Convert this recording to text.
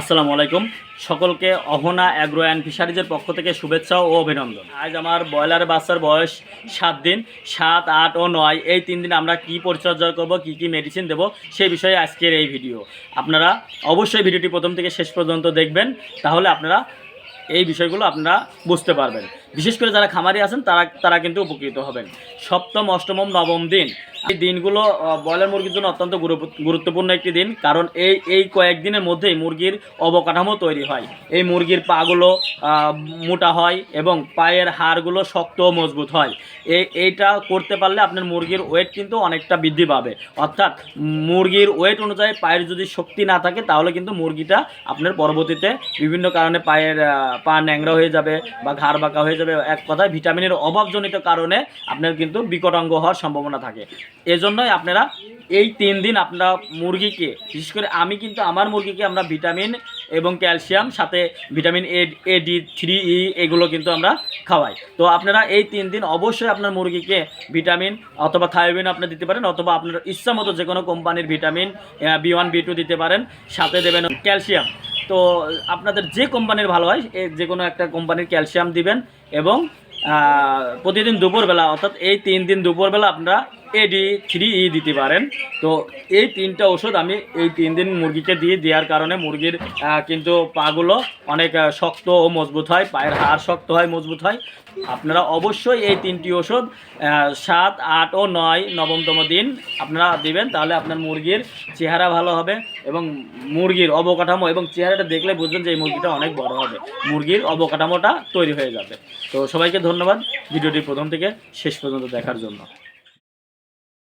আসসালামু আলাইকুম। সকলকে অহনা অ্যাগ্রো অ্যান্ড ফিশারিজের পক্ষ থেকে শুভেচ্ছা ও অভিনন্দন। আজ আমার ব্রয়লার বাচ্চার বয়স সাত দিন, সাত, আট ও নয়। এই তিন দিন আমরা কি পরিচর্যা করব, কি কি মেডিসিন দেব সেই বিষয়ে আজকের এই ভিডিও আপনারা অবশ্যই ভিডিওটি প্রথম থেকে শেষ পর্যন্ত দেখবেন, তাহলে আপনারা এই বিষয়গুলো আপনারা বুঝতে পারবেন। বিশেষ করে যারা খামারি আছেন, তারা তারা কিন্তু উপকৃত হবেন। সপ্তম অষ্টম নবম দিন। এই দিনগুলো ব্রয়লার মুরগির জন্য অত্যন্ত গুরুত্বপূর্ণ একটি দিন, কারণ এই এই কয়েকদিনের মধ্যেই মুরগির অবকাঠামো তৈরি হয়। এই মুরগির পাগুলো মোটা হয় এবং পায়ের হাড়গুলো শক্ত ও মজবুত হয়। এই এইটা করতে পারলে আপনার মুরগির ওয়েট কিন্তু অনেকটা বৃদ্ধি পাবে। অর্থাৎ মুরগির ওয়েট অনুযায়ী পায়ের যদি শক্তি না থাকে, তাহলে কিন্তু মুরগিটা আপনার পরবর্তীতে বিভিন্ন কারণে পায়ের পা ন্যাংরা হয়ে যাবে বা ঘাড় বাঁকা হয়ে যাবে। এক কথায় ভিটামিনের অভাবজনিত কারণে আপনার কিন্তু বিকটাঙ্গ হওয়ার সম্ভাবনা থাকে। এজন্যই আপনারা এই তিন দিন আপনারা মুরগিকে, বিশেষ করে আমি কিন্তু আমার মুরগিকে আমরা ভিটামিন এবং ক্যালসিয়াম, সাথে vitamin A A, D, three, E এগুলো কিন্তু আমরা খাওয়াই। তো আপনারা এই তিন দিন অবশ্যই আপনার মুরগিকে ভিটামিন অথবা থায়োবিন আপনি দিতে পারেন, অথবা আপনার ইচ্ছা মতো যে কোনো কোম্পানির vitamin B one, B two দিতে পারেন, সাথে দেবেন ক্যালসিয়াম। তো আপনাদের যে কোম্পানির ভালো হয় যে কোনো একটা কোম্পানির ক্যালসিয়াম দিবেন এবং প্রতিদিন দুপুরবেলা, অর্থাৎ এই তিন দিন দুপুরবেলা আপনারা এডি থ্রি ই দিতে পারেন। তো এই তিনটা ওষুধ আমি এই তিন দিন মুরগিকে দিয়ে দেওয়ার কারণে মুরগির কিন্তু পাগুলো অনেক শক্ত ও মজবুত হয়, পায়ের হাড় শক্ত হয়, মজবুত হয়। আপনারা অবশ্যই এই তিনটি ওষুধ সাত, আট ও নয় নবমতম দিন আপনারা দিবেন, তাহলে আপনার মুরগির চেহারা ভালো হবে এবং মুরগির অবকাঠামো এবং চেহারাটা দেখলে বুঝবেন যে এই মুরগিটা অনেক বড় হবে। মুরগির অবকাঠামোটা তৈরি হয়ে যাবে। তো সবাইকে ধন্যবাদ। ভিডিওটি প্রথম থেকে শেষ পর্যন্ত দেখার জন্য।